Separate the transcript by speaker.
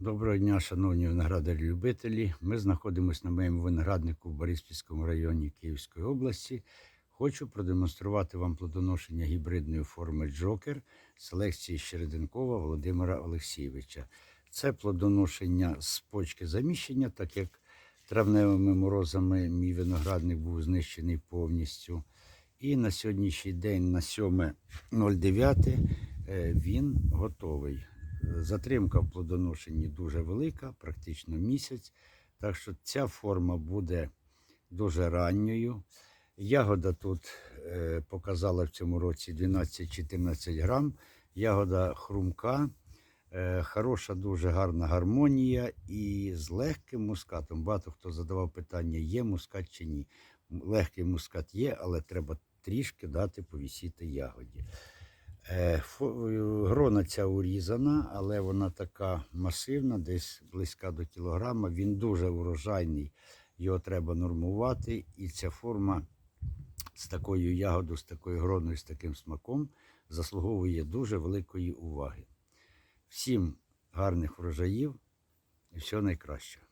Speaker 1: Доброго дня, шановні виноградарі-любителі. Ми знаходимося на моєму винограднику в Бориспільському районі Київської області. Хочу продемонструвати вам плодоношення гібридної форми Джокер селекції Щереденкова Володимира Олексійовича. Це плодоношення з почки заміщення, так як травневими морозами мій виноградник був знищений повністю. І на сьогоднішній день, на 7.09, е, він готовий. Затримка в плодоношенні дуже велика, практично місяць. Так що ця форма буде дуже ранньою. Ягода тут е, показала в цьому році 12-14 грам. Ягода хрумка, е, хороша, дуже гарна гармонія і з легким мускатом. Багато хто задавав питання, є мускат чи ні. Легкий мускат є, але треба трішки дати повісіти ягоді. Е, е, Грона ця урізана, але вона така масивна, десь близька до кілограма. Він дуже урожайний, його треба нормувати. І ця форма з такою ягодою, з такою гроною, з таким смаком заслуговує дуже великої уваги. Всім гарних врожаїв і всього найкращого.